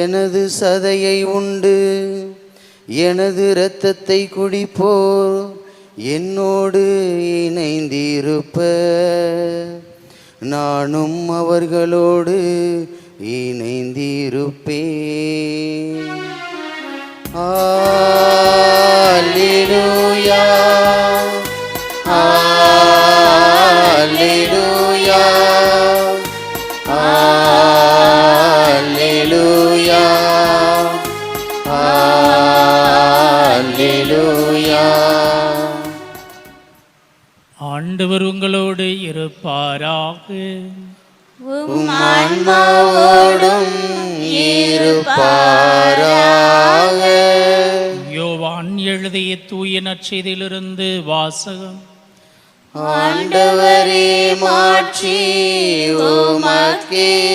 எனது சதையை உண்டு எனது இரத்தத்தை குடிப்போர் என்னோடு இணைந்திருப்ப நானும் அவர்களோடு இணைந்திருப்பேன் Alleluia. Alleluia. ஆண்டவர் உங்களோடு இருப்பாராக. ஆன்மாவோடும் இருப்பாராக. யோவான் எழுதிய தூய நற்செய்தியிலிருந்து வாசகம். ஆண்டவரே மாற்றி உமக்கே.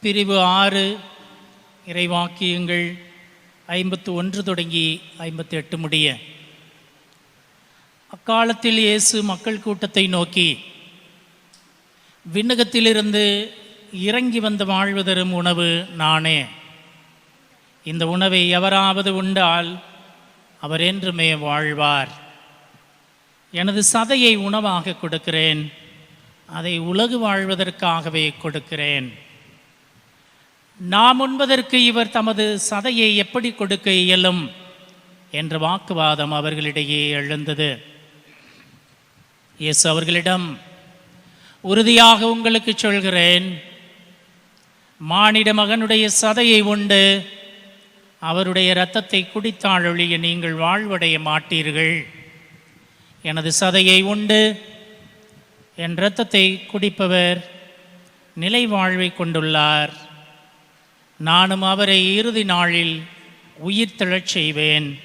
பிரிவு ஆறு இறைவாக்கியங்கள் ஐம்பத்து ஒன்று தொடங்கி ஐம்பத்தி எட்டு முடிய. அக்காலத்தில் இயேசு மக்கள் கூட்டத்தை நோக்கி விண்ணகத்திலிருந்து இறங்கி வந்து வாழ்வு தரும் உணவு நானே. இந்த உணவை எவராவது உண்டால் அவர் என்றுமே வாழ்வார். எனது சதையை உணவாக கொடுக்கிறேன் அதை உலகு வாழ்வதற்காகவே கொடுக்கிறேன். நாம் உண்பதற்கு இவர் தமது சதையை எப்படி கொடுக்க இயலும்? என்ற வாக்குவாதம் அவர்களிடையே எழுந்தது. இயேசு அவர்களிடம் உறுதியாக உங்களுக்கு சொல்கிறேன். மானிட மகனுடைய சதையை உண்டு. அவருடைய இரத்தத்தை குடித்தால் ஒழிய நீங்கள் வாழ்வடைய மாட்டீர்கள். எனது சதையை உண்டு. என் இரத்தத்தை குடிப்பவர் நிலை வாழ்வை கொண்டுள்ளார். நானும் அவரை இறுதி நாளில் உயிர் திழச் செய்வேன்.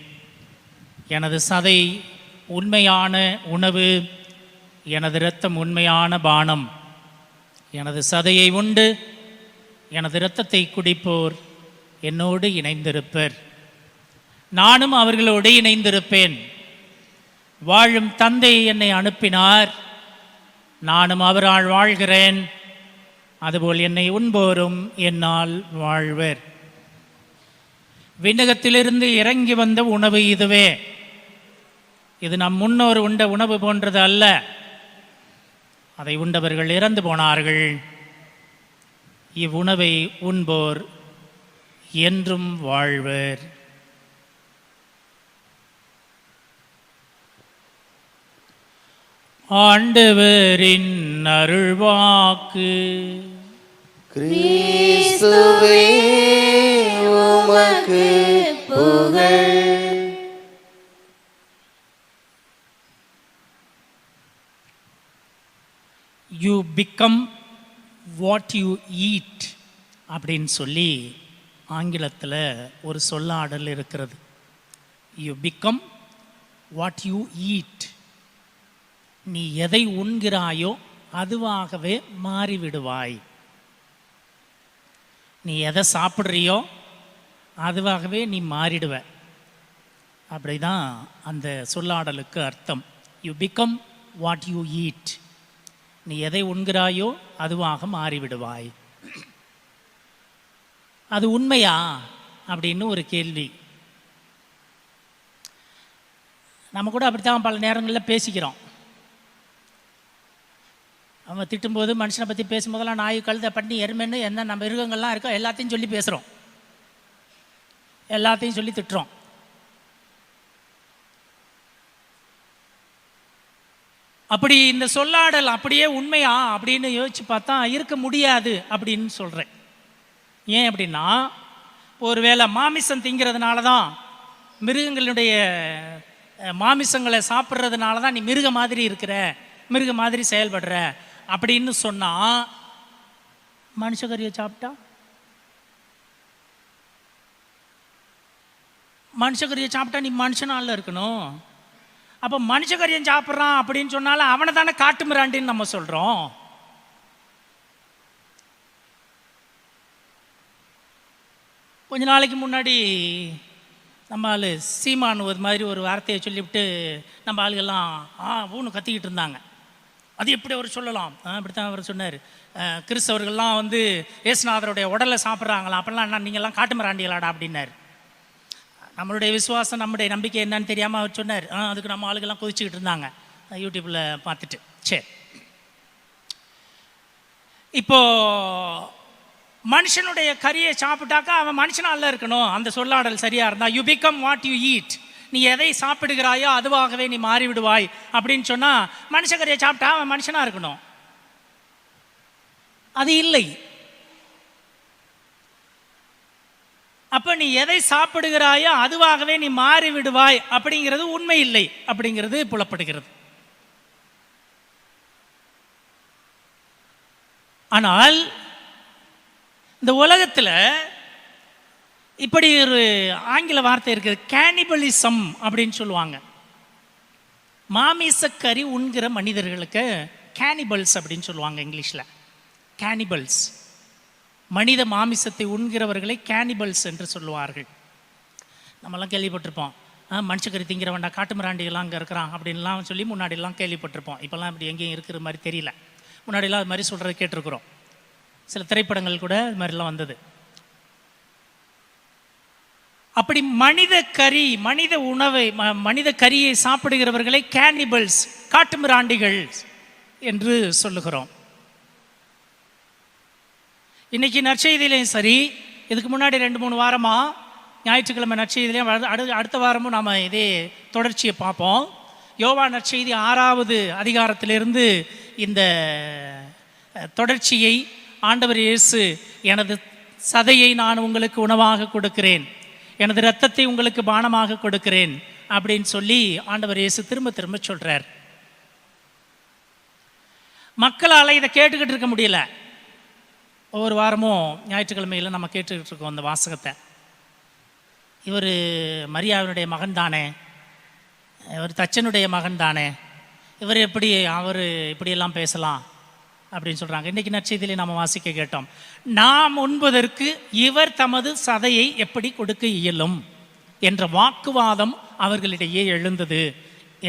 எனது சதை உண்மையான உணவு எனது இரத்தம் உண்மையான பானம். எனது சதையை உண்டு எனது இரத்தத்தை குடிப்போர் என்னோடு இணைந்திருப்பர். நானும் அவர்களோடு இணைந்திருப்பேன். வாழும் தந்தை என்னை அனுப்பினார். நானும் அவரால் வாழ்கிறேன். அதுபோல் என்னை உண்போரும் என்னால் வாழ்வர். விண்ணகத்திலிருந்து இறங்கி வந்த உணவு இதுவே. இது நம் முன்னோர் உண்ட உணவு போன்றது அல்ல. அதை உண்டவர்கள் இறந்து போனார்கள். இவ்வுணவை உண்போர் என்றும் வாழ்வர். ஆண்டவரின் அருள்வாக்கு. கிறிஸ்துவே உமக்கு புகழ். You become what you eat அப்படின்னு சொல்லி ஆங்கிலத்தில் ஒரு சொல்லாடல் இருக்கிறது. You become what you eat நீ எதை உண்கிறாயோ அதுவாகவே மாறிவிடுவாய். நீ எதை சாப்பிட்றியோ அதுவாகவே நீ மாறிடுவ. அப்படிதான் அந்த சொல்லாடலுக்கு அர்த்தம். You become what you eat நீ எதை உண்கிறாயோ அதுவாக மாறிவிடுவாய். அது உண்மையா அப்படின்னு ஒரு கேள்வி. நம்ம கூட அப்படித்தான் பல நேரங்களில் பேசிக்கிறோம். அவன் திட்டும்போது மனுஷனை பற்றி பேசும்போதெல்லாம் நாய் கழுத பண்ணி எருமைன்னு என்ன நம்ம மிருகங்கள்லாம் இருக்கோ எல்லாத்தையும் சொல்லி பேசுகிறோம் எல்லாத்தையும் சொல்லி திட்டுறோம். அப்படி இந்த சொல்லாடல் அப்படியே உண்மையா அப்படின்னு யோசிச்சு பார்த்தா இருக்க முடியாது அப்படின்னு சொல்கிறேன் ஏன் அப்படின்னா ஒருவேளை மாமிசம் திங்கிறதுனால தான் மிருகங்களுடைய மாமிசங்களை சாப்பிட்றதுனால தான் நீ மிருக மாதிரி இருக்கிற மிருக மாதிரி செயல்படுற அப்படின்னு சொன்னால் மனுஷகரியை சாப்பிட்டா? மனுஷகரியை சாப்பிட்டா நீ மனுஷனால இருக்கணும். அப்போ மனுஷக்கரியம் சாப்பிட்றான் அப்படின்னு சொன்னாலும் அவனை தானே காட்டு மிராண்டின்னு நம்ம சொல்கிறோம் கொஞ்ச நாளைக்கு முன்னாடி நம்ம ஆள் சீமானு ஒரு மாதிரி ஒரு வார்த்தையை சொல்லிவிட்டு நம்ம ஆளுகள்லாம் ஆ ஊன்னு கத்திக்கிட்டு இருந்தாங்க. அது எப்படி அவர் சொல்லலாம்? இப்படித்தான் அவர் சொன்னார். கிறிஸ்தவர்கள்லாம் வந்து ஏசுநாதருடைய உடலை சாப்பிட்றாங்களா? அப்பெல்லாம் என்ன நீங்கள்லாம் காட்டுமிராண்டிகளாடா அப்படின்னாரு. நம்மளுடைய விசுவாசம் நம்முடைய நம்பிக்கை என்னன்னு தெரியாமல் அவர் சொன்னார். ஆ அதுக்கு நம்ம ஆளுகெல்லாம் கொதிச்சுக்கிட்டு இருந்தாங்க. யூடியூப்பில் பார்த்துட்டு. சரி. இப்போ மனுஷனுடைய கறியை சாப்பிட்டாக்கா அவன் மனுஷனால இருக்கணும்? அந்த சொல்லாடல் சரியாக இருந்தால் you become what you eat நீ எதை சாப்பிடுகிறாயோ அதுவாகவே நீ மாறி விடுவாய் அப்படின்னு சொன்னா மனுஷ சாப்பிட்டா அவன் மனுஷனா இருக்கணும். அது இல்லை. அப்ப நீ எதை சாப்பிடுகிறாயோ அதுவாகவே நீ மாறி விடுவாய் அப்படிங்கிறது உண்மை இல்லை அப்படிங்கிறது புலப்படுகிறது. ஆனால் இந்த உலகத்தில் இப்படி ஒரு ஆங்கில வார்த்தை இருக்குது கேனிபலிசம் அப்படின்னு சொல்லுவாங்க. மாமிசக்கறி உண்கிற மனிதர்களுக்கு கேனிபல்ஸ் அப்படின்னு சொல்லுவாங்க இங்கிலீஷில். கேனிபல்ஸ் மனித மாமிசத்தை உண்கிறவர்களை கேனிபல்ஸ் என்று சொல்லுவார்கள். நம்மலாம் கேள்விப்பட்டிருப்போம் மனுஷக்கறி திங்கிறவன்டா காட்டுமிராண்டிகள்லாம் அங்கே இருக்கிறான் அப்படின்லாம் சொல்லி முன்னாடிலாம் கேள்விப்பட்டிருப்போம். இப்போல்லாம் இப்படி எங்கேயும் இருக்கிற மாதிரி தெரியல. முன்னாடிலாம் அது மாதிரி சொல்கிறத கேட்டிருக்கிறோம். சில திரைப்படங்கள் கூட இது மாதிரிலாம் வந்தது. அப்படி மனித கறி மனித உணவை ம- மனித கரியை சாப்பிடுகிறவர்களை கேனிபல்ஸ் காட்டுமிராண்டிகள் என்று சொல்லுகிறோம். இன்னைக்கு நற்செய்தியிலையும் சரி இதுக்கு முன்னாடி ரெண்டு மூணு வாரமா ஞாயிற்றுக்கிழமை நற்செய்திலையும் அடு- அடுத்த வாரமும் நாம் இதே தொடர்ச்சியை பார்ப்போம். யோவா நற்செய்தி ஆறாவது அதிகாரத்திலிருந்து இந்த தொடர்ச்சியை ஆண்டவர் இயேசு எனது சதையை நான் உங்களுக்கு உணவாக கொடுக்கிறேன். எனது ரத்தத்தை உங்களுக்கு பானமாக கொடுக்கிறேன் அப்படின்னு சொல்லி ஆண்டவர் இயேசு திரும்ப திரும்ப சொல்றார். மக்களால் இதை கேட்டுக்கிட்டு இருக்க முடியல. ஒவ்வொரு வாரமும் ஞாயிற்றுக்கிழமையில் நம்ம கேட்டுக்கிட்டு இருக்கோம் அந்த வாசகத்தை. இவர் மரியாவினுடைய மகன் தானே. இவர் தச்சனுடைய மகன் தானே. இவர் எப்படி அவர் இப்படியெல்லாம் பேசலாம். அப்படின்னு சொல்கிறாங்க இன்றைக்கி நற்செய்தியிலே நாம் வாசிக்க கேட்டோம். நாம் உண்பதற்கு இவர் தமது சதையை எப்படி கொடுக்க இயலும்? என்ற வாக்குவாதம் அவர்களிடையே எழுந்தது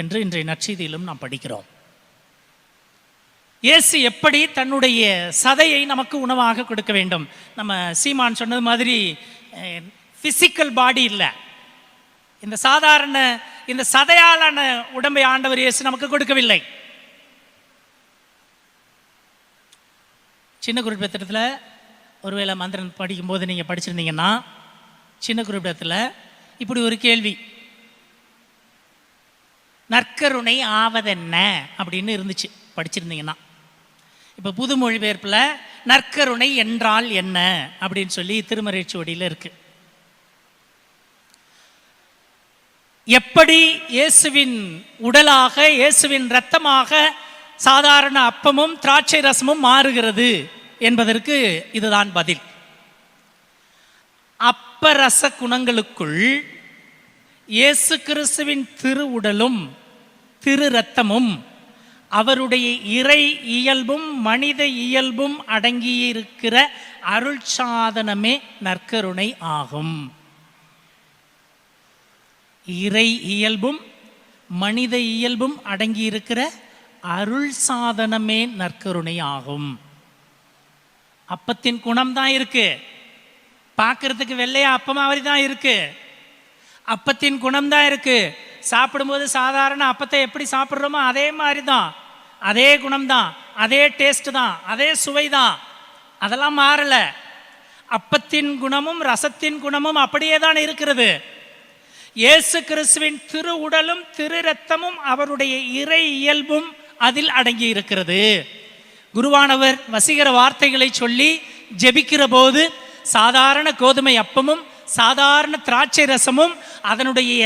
என்று இன்றைய நற்செய்தியிலும் நாம் படிக்கிறோம். இயேசு எப்படி தன்னுடைய சதையை நமக்கு உணவாக கொடுக்க வேண்டும்? நம்ம சீமான் சொன்னது மாதிரி ஃபிசிக்கல் பாடி இல்லை. இந்த சாதாரண இந்த சதையாலான உடம்பை ஆண்டவர் இயேசு நமக்கு கொடுக்கவில்லை. சின்ன குறிப்பிடத்தில் ஒருவேளை மந்திரன் படிக்கும்போது நீங்கள் படிச்சிருந்தீங்கன்னா சின்ன குறிப்பிடத்தில் இப்படி ஒரு கேள்வி. நற்கருணை ஆவதென்ன? அப்படின்னு இருந்துச்சு படிச்சிருந்தீங்கன்னா. இப்போ புது மொழிபெயர்ப்பில் நற்கருணை என்றால் என்ன? அப்படின்னு சொல்லி திருமறைச்சுவடியில் இருக்கு. எப்படி இயேசுவின் உடலாக இயேசுவின் இரத்தமாக சாதாரண அப்பமும் திராட்சை ரசமும் மாறுகிறது என்பதற்கு இதுதான் பதில். அப்பரச குணங்களுக்குள் இயேசு கிறிஸ்துவின் திரு உடலும் திரு ரத்தமும் அவருடைய இறை இயல்பும் மனித இயல்பும் அடங்கியிருக்கிற அருள் சாதனமே நற்கருணை ஆகும். இறை இயல்பும் மனித இயல்பும் அடங்கியிருக்கிற அருள் சாதனமே நற்கருணை ஆகும் அப்பத்தின் குணம் தான் இருக்கு. பார்க்கறதுக்கு வெள்ளையா அப்பம் மாதிரி தான் இருக்கு. அப்பத்தின் குணம் தான் இருக்கு. சாப்பிடும்போது சாதாரண அப்பத்தை எப்படி சாப்பிட்றோமோ அதே மாதிரி தான். அதே குணம் தான். அதே டேஸ்ட் தான். அதே சுவை தான். அதெல்லாம் மாறல. அப்பத்தின் குணமும் ரசத்தின் குணமும் அப்படியே தான் இருக்கிறது. இயேசு கிறிஸ்துவின் திரு உடலும் திரு ரத்தமும் அவருடைய இறை இயல்பும் அதில் அடங்கி இருக்கிறது குருவானவர் வசீகர வார்த்தைகளை சொல்லி ஜெபிக்கிற போது சாதாரண கோதுமை அப்பமும் சாதாரண திராட்சை ரசமும் அதனுடைய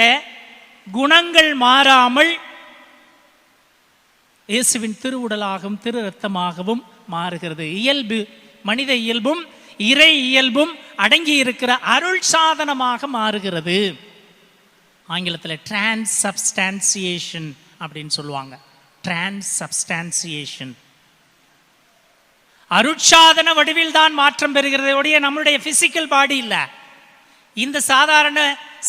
குணங்கள் மாறாமல் இயேசுவின் திருவுடலாகவும் திரு ரத்தமாகவும் மாறுகிறது. இயல்பு மனித இயல்பும் இறை இயல்பும் அடங்கி இருக்கிற அருள் சாதனமாக மாறுகிறது. ஆங்கிலத்தில் டிரான்சப்ஸ்டான்சியேஷன் அப்படின்னு சொல்லுவாங்க. டிரான்சப்ஸ்டான்சியேஷன் அருட்சாதன வடிவில் தான் மாற்றம் பெறுகிறது ஒழிய நம்மளுடைய பிசிக்கல் பாடி இல்லை. இந்த சாதாரண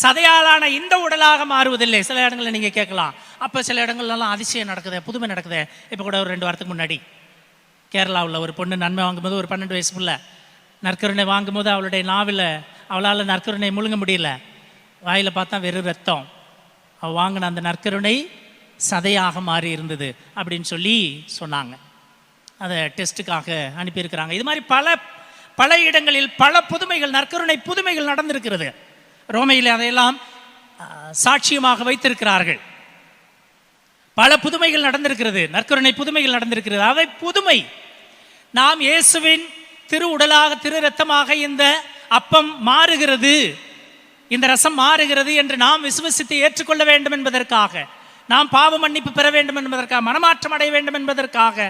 சதையாலான இந்த உடலாக மாறுவதில்லை. சில இடங்களில் நீங்கள் கேட்கலாம். அப்போ சில இடங்கள்லாம் அதிசயம் நடக்குது புதுமை நடக்குது. இப்போ கூட ஒரு ரெண்டு வாரத்துக்கு முன்னாடி. கேரளாவில் ஒரு பொண்ணு நன்மை வாங்கும்போது ஒரு பன்னெண்டு வயசு புள்ள. நற்கருணை வாங்கும்போது அவளுடைய நாவில் அவளால் நற்கருணை முழுங்க முடியல. வாயில் பார்த்தா வெறும் ரத்தம். அவள் வாங்கின அந்த நற்கருணை சதையாக மாறி இருந்தது அப்படின்னு சொல்லி சொன்னாங்க. அதை டெஸ்ட்டுக்காக அனுப்பியிருக்கிறாங்க. இது மாதிரி பல பல இடங்களில் பல புதுமைகள் நற்கருணை புதுமைகள் நடந்திருக்கிறது. ரோமையில் அதையெல்லாம் சாட்சியமாக வைத்திருக்கிறார்கள். பல புதுமைகள் நடந்திருக்கிறது. நற்கருணை புதுமைகள் நடந்திருக்கிறது. அவை புதுமை நாம் இயேசுவின் திரு உடலாக திரு ரத்தமாக இந்த அப்பம் மாறுகிறது. இந்த ரசம் மாறுகிறது என்று நாம் விசுவசித்து ஏற்றுக்கொள்ள வேண்டும் என்பதற்காக. நாம் பாவ மன்னிப்பு பெற வேண்டும் என்பதற்காக மனமாற்றம் அடைய வேண்டும் என்பதற்காக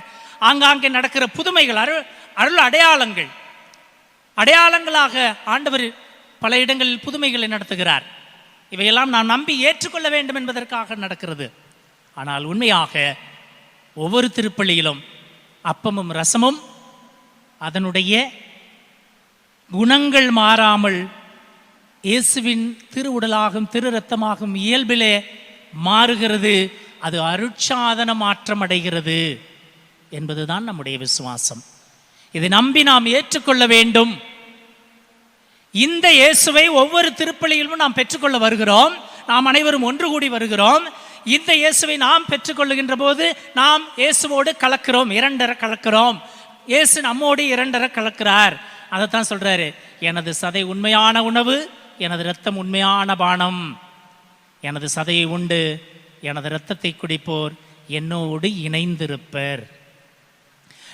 ஆங்காங்கே நடக்கிற புதுமைகள் அருள் அருள் அடையாளங்கள். அடையாளங்களாக ஆண்டவர் பல இடங்களில் புதுமைகளை நடத்துகிறார். இவையெல்லாம் நாம் நம்பி ஏற்றுக்கொள்ள வேண்டும் என்பதற்காக நடக்கிறது. ஆனால் உண்மையாக ஒவ்வொரு திருப்பள்ளியிலும் அப்பமும் ரசமும் அதனுடைய குணங்கள் மாறாமல் இயேசுவின் திரு உடலாகும் திரு ரத்தமாகும் இயல்பிலே மாறுகிறது அது அருட்சாதன மாற்றம் அடைகிறது என்பதுதான் நம்முடைய விசுவாசம். இதை நம்பி நாம் ஏற்றுக்கொள்ள வேண்டும். இந்த இயேசுவை ஒவ்வொரு திருப்பலியிலும் நாம் பெற்றுக்கொள்ள வருகிறோம். நாம் அனைவரும் ஒன்று கூடி வருகிறோம். இந்த இயேசுவை நாம் பெற்றுக்கொள்ளுகின்ற போது நாம் இயேசுவோடு கலக்கிறோம் இரண்டரை கலக்கிறோம். இயேசு நம்மோடு இரண்டரை கலக்கிறார். அதைத்தான் சொல்றாரு எனது சதை உண்மையான உணவு எனது இரத்தம் உண்மையான பானம். எனது சதையை உண்டு எனது இரத்தத்தை குடிப்போர் என்னோடு இணைந்திருப்பர்.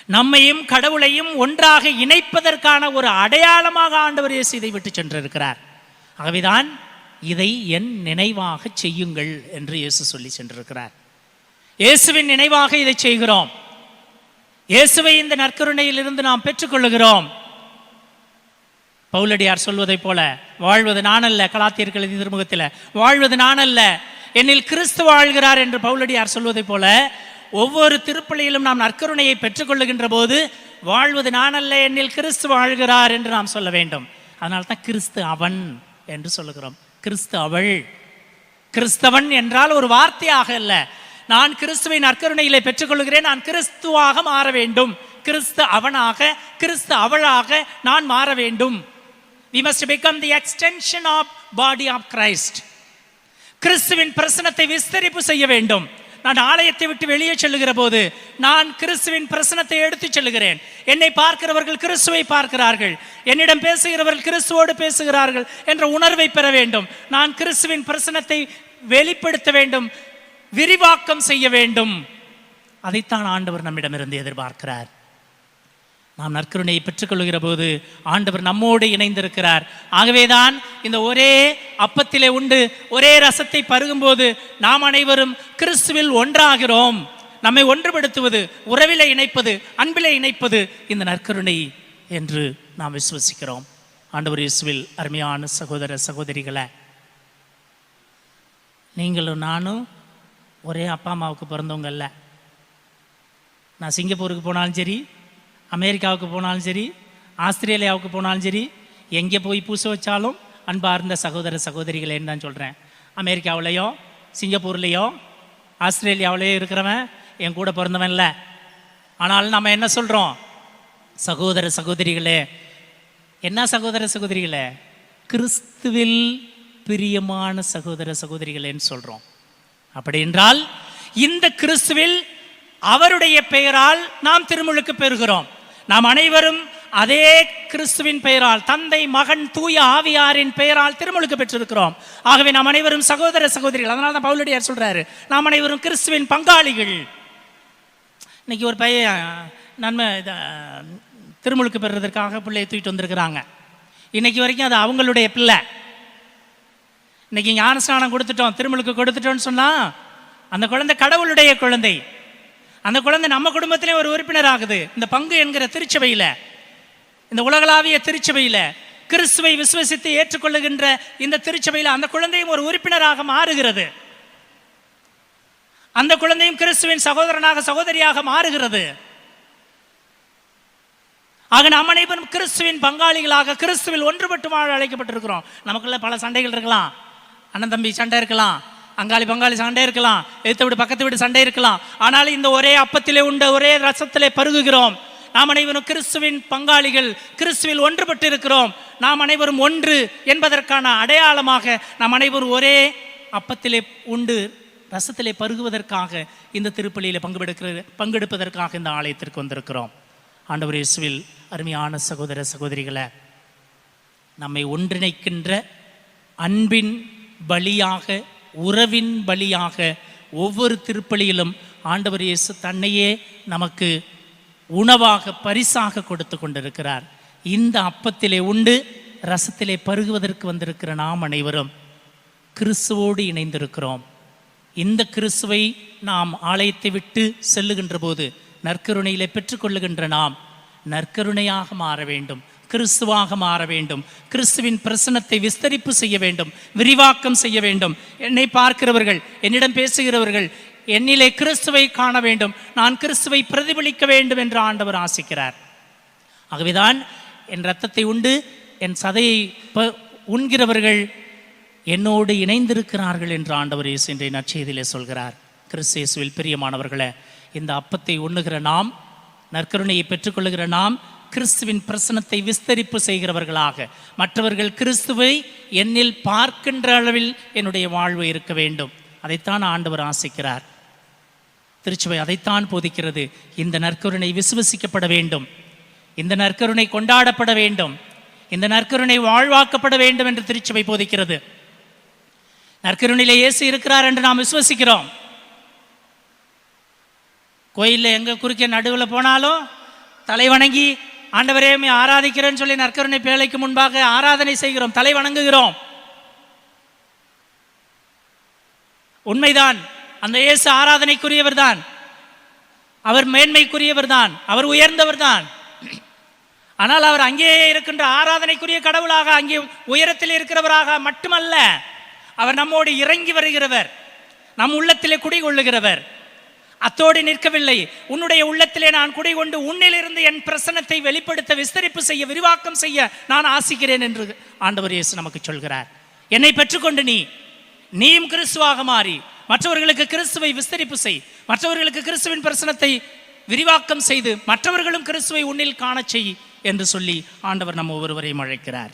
நம்மையும் கடவுளையும் ஒன்றாக இணைப்பதற்கான ஒரு அடையாளமாக ஆண்டவர் இயேசு இதை விட்டு சென்றிருக்கிறார். ஆகவேதான் இதை என் நினைவாக செய்யுங்கள் என்று இயேசு சொல்லி சென்றிருக்கிறார். இயேசுவின் நினைவாக இதை செய்கிறோம். இயேசுவை இந்த நற்கருணையிலிருந்து நாம் பெற்றுக்கொள்கிறோம் பவுலடியார் சொல்வதைப் போல வாழ்வது நானல்ல கலாத்தியர்கள் திருமுகத்தில் வாழ்வது நானல்ல என்னில் கிறிஸ்து வாழ்கிறார் என்று பவுலடியார் சொல்வதைப் போல ஒவ்வொரு திருப்பலியிலும் நாம் நற்கருணையை பெற்றுக்கொள்ளுகின்ற போது வாழ்வது நானல்ல என்னில் கிறிஸ்து வாழ்கிறார் என்று நாம் சொல்ல வேண்டும். அதனால தான் கிறிஸ்து அவன் என்று சொல்லுகிறோம். கிறிஸ்து அவள். கிறிஸ்தவன் என்றால் ஒரு வார்த்தையாக அல்ல. நான் கிறிஸ்துவை நற்கருணையிலே பெற்றுக்கொள்கிறேன் நான் கிறிஸ்துவாக மாற வேண்டும். கிறிஸ்து அவனாக கிறிஸ்து அவளாக நான் மாற வேண்டும். We must become the extension of body of Christ கிறிஸ்துவின் பிரசனத்தை விஸ்தரிப்பு செய்ய வேண்டும். நான் ஆலயத்தை விட்டு வெளியே செல்லுகிற போது நான் கிறிஸ்துவின் பிரசனத்தை எடுத்துச் செல்லுகிறேன். என்னை பார்க்கிறவர்கள் கிறிஸ்துவை பார்க்கிறார்கள். என்னிடம் பேசுகிறவர்கள் கிறிஸ்துவோடு பேசுகிறார்கள் என்ற உணர்வை பெற வேண்டும். நான் கிறிஸ்துவின் பிரசனத்தை வெளிப்படுத்த வேண்டும். விரிவாக்கம் செய்ய வேண்டும். அதைத்தான் ஆண்டவர் நம்மிடமிருந்து எதிர்பார்க்கிறார். நாம் நற்கருணையை பெற்றுக்கொள்கிற போது ஆண்டவர் நம்மோடு இணைந்திருக்கிறார். ஆகவேதான் இந்த ஒரே அப்பத்திலே உண்டு ஒரே ரசத்தை பருகும்போது நாம் அனைவரும் கிறிஸ்துவில் ஒன்றாகிறோம். நம்மை ஒன்றுபடுத்துவது உறவிலே இணைப்பது அன்பிலே இணைப்பது இந்த நற்கருணை என்று நாம் விசுவசிக்கிறோம். ஆண்டவர் இயேசுவில் அருமையான சகோதர சகோதரிகளை நீங்களும் நானும் ஒரே அப்பா அம்மாவுக்கு பிறந்தவங்க இல்லை நான் சிங்கப்பூருக்கு போனாலும் சரி அமெரிக்காவுக்கு போனாலும் சரி ஆஸ்திரேலியாவுக்கு போனாலும் சரி எங்கே போய் பூச வச்சாலும் அன்பார்ந்த சகோதர சகோதரிகளேன்னு தான் சொல்கிறேன் அமெரிக்காவிலையும் சிங்கப்பூர்லேயோ ஆஸ்திரேலியாவிலேயோ இருக்கிறவன் என் கூட பிறந்தவன் இல்லை. ஆனால் நம்ம என்ன சொல்கிறோம் சகோதர சகோதரிகளே என்ன சகோதர சகோதரிகளே? கிறிஸ்துவில் பிரியமான சகோதர சகோதரிகளேன்னு சொல்கிறோம் அப்படி என்றால் இந்த கிறிஸ்துவில் அவருடைய பெயரால் நாம் திருமுழுக்கு பெறுகிறோம். நாம் அனைவரும் அதே கிறிஸ்துவின் பெயரால் தந்தை மகன் தூய ஆவியாரின் பெயரால் திருமுழுக்கு பெற்றிருக்கிறோம். ஆகவே நாம் அனைவரும் சகோதர சகோதரிகள் அதனால தான் பவுலடியார் சொல்றாரு நாம் அனைவரும் கிறிஸ்துவின் பங்காளிகள். இன்னைக்கு ஒரு பையன் நன்மை திருமுழுக்கு பெறுறதுக்காக பிள்ளையை தூக்கிட்டு வந்திருக்கிறாங்க. இன்னைக்கு வரைக்கும் அது அவங்களுடைய பிள்ளை. இன்னைக்கு ஞானஸ்நானம் கொடுத்துட்டோம் திருமுழுக்கு கொடுத்துட்டோம்னு சொன்னா அந்த குழந்தை கடவுளுடைய குழந்தை. அந்த குழந்தை நம்ம குடும்பத்திலே ஒரு உறுப்பினர் ஆகுது இந்த பங்கு என்கிற திருச்சபையில் இந்த உலகளாவிய திருச்சபையில் கிறிஸ்துவை விசுவசித்து ஏற்றுக்கொள்ளுகின்ற இந்த திருச்சபையில் அந்த குழந்தையும் ஒரு உறுப்பினராக மாறுகிறது. அந்த குழந்தையும் கிறிஸ்துவின் சகோதரனாக சகோதரியாக மாறுகிறது. ஆக நாம் அனைவரும் கிறிஸ்துவின் பங்காளிகளாக கிறிஸ்துவில் ஒன்றுபட்டு வாழ அழைக்கப்பட்டிருக்கிறோம். நமக்குள்ள பல சண்டைகள் இருக்கலாம். அண்ணன் தம்பி சண்டை இருக்கலாம். அங்காளி பங்காளி சண்டை இருக்கலாம். எடுத்த வீடு பக்கத்து வீடு சண்டை இருக்கலாம். ஆனால் இந்த ஒரே அப்பத்திலே உண்ட ஒரே ரசத்திலே பருகுகிறோம். நாம் அனைவரும் கிறிஸ்துவின் பங்காளிகள் கிறிஸ்துவில் ஒன்றுபட்டு இருக்கிறோம் நாம் அனைவரும் ஒன்று என்பதற்கான அடையாளமாக நாம் அனைவரும் ஒரே அப்பத்திலே உண்டு ரசத்திலே பருகுவதற்காக இந்த திருப்பலியில பங்குபெடுக்கிற பங்கெடுப்பதற்காக இந்த ஆலயத்திற்கு வந்திருக்கிறோம். ஆண்டவர் இயேசுவில் அருமையான சகோதர சகோதரிகளை நம்மை ஒன்றிணைக்கின்ற அன்பின் பலியாக உறவின் பலியாக ஒவ்வொரு திருப்பலியிலும் ஆண்டவர் இயேசு தன்னையே நமக்கு உணவாக பரிசாக கொடுத்து கொண்டிருக்கிறார். இந்த அப்பத்திலே உண்டு ரசத்திலே பருகுவதற்கு வந்திருக்கிற நாம் அனைவரும் கிறிஸ்துவோடு இணைந்திருக்கிறோம். இந்த கிறிஸ்துவை நாம் ஆலயத்தை விட்டு செல்லுகின்ற போது நற்கருணையிலே பெற்றுக்கொள்ளுகின்ற நாம் நற்கருணையாக மாற வேண்டும். கிறிஸ்துவாக மாற வேண்டும். கிறிஸ்துவின் பிரசனத்தை விஸ்தரிப்பு செய்ய வேண்டும். விரிவாக்கம் செய்ய வேண்டும். என்னை பார்க்கிறவர்கள் என்னிடம் பேசுகிறவர்கள் என்னிலே கிறிஸ்துவை காண வேண்டும். நான் கிறிஸ்துவை பிரதிபலிக்க வேண்டும் என்று ஆண்டவர் ஆசிக்கிறார். ஆகவேதான் என் ரத்தத்தை உண்டு என் சதையை ப- உண்கிறவர்கள் என்னோடு இணைந்திருக்கிறார்கள் என்று ஆண்டவர் இயேசு இன்றைய நற்செய்தியிலே சொல்கிறார். கிறிஸ்து இயேசுவில் பிரியமானவர்களே இந்த அப்பத்தை உண்ணுகிற நாம் நற்கருணையை பெற்றுக்கொள்ளுகிற நாம் கிறிஸ்துவின் பிரசனத்தை விஸ்தரிப்பு செய்கிறவர்களாக. மற்றவர்கள் கிறிஸ்துவை என்னில் பார்க்கின்ற அளவில் என்னுடைய வாழ்வு இருக்க வேண்டும். அதைத்தான் ஆண்டவர் ஆசிக்கிறார். திருச்சுவை அதைத்தான் போதிக்கிறது. இந்த நற்கருணை விசுவசிக்கப்பட வேண்டும். இந்த நற்கருணை கொண்டாடப்பட வேண்டும். இந்த நற்கருணை வாழ்வாக்கப்பட வேண்டும் என்று திருச்சுவை போதிக்கிறது. நற்கருணையிலே இயேசு இருக்கிறார் என்று நாம் விசுவசிக்கிறோம். கோயிலில் எங்கே குறுக்கே நடுவில் போனாலும் தலை வணங்கி ஆண்டவரே உம்மை ஆராதிக்கிறேன்னு சொல்லி நற்கருணை பேழைக்கு முன்பாக ஆராதனை செய்கிறோம் தலை வணங்குகிறோம். உண்மைதான் அந்த இயேசு ஆராதனைக்குரியவர் தான். அவர் மேன்மைக்குரியவர் தான் அவர் உயர்ந்தவர் தான். ஆனால் அவர் அங்கேயே இருக்கின்ற ஆராதனைக்குரிய கடவுளாக அங்கே உயரத்தில் இருக்கிறவராக மட்டுமல்ல அவர் நம்மோடு இறங்கி வருகிறவர் நம் உள்ளத்திலே குடிகொள்ளுகிறவர். அத்தோடு நிற்கவில்லை. உன்னுடைய உள்ளத்திலே நான் குடிகொண்டு உன்னிலிருந்து என் பிரசனத்தை வெளிப்படுத்த விஸ்தரிப்பு செய்ய விரிவாக்கம் செய்ய நான் ஆசிக்கிறேன் என்று ஆண்டவர் இயேசு நமக்கு சொல்கிறார். என்னை பெற்றுக்கொண்டு நீ நீயும் கிறிஸ்துவாக மாறி மற்றவர்களுக்கு கிறிஸ்துவை விஸ்தரிப்பு செய் மற்றவர்களுக்கு கிறிஸ்துவின் பிரசனத்தை விரிவாக்கம் செய்து மற்றவர்களும் கிறிஸ்துவை உன்னில் காணச் செய் என்று சொல்லி ஆண்டவர் நம்ம ஒவ்வொருவரையும் அழைக்கிறார்.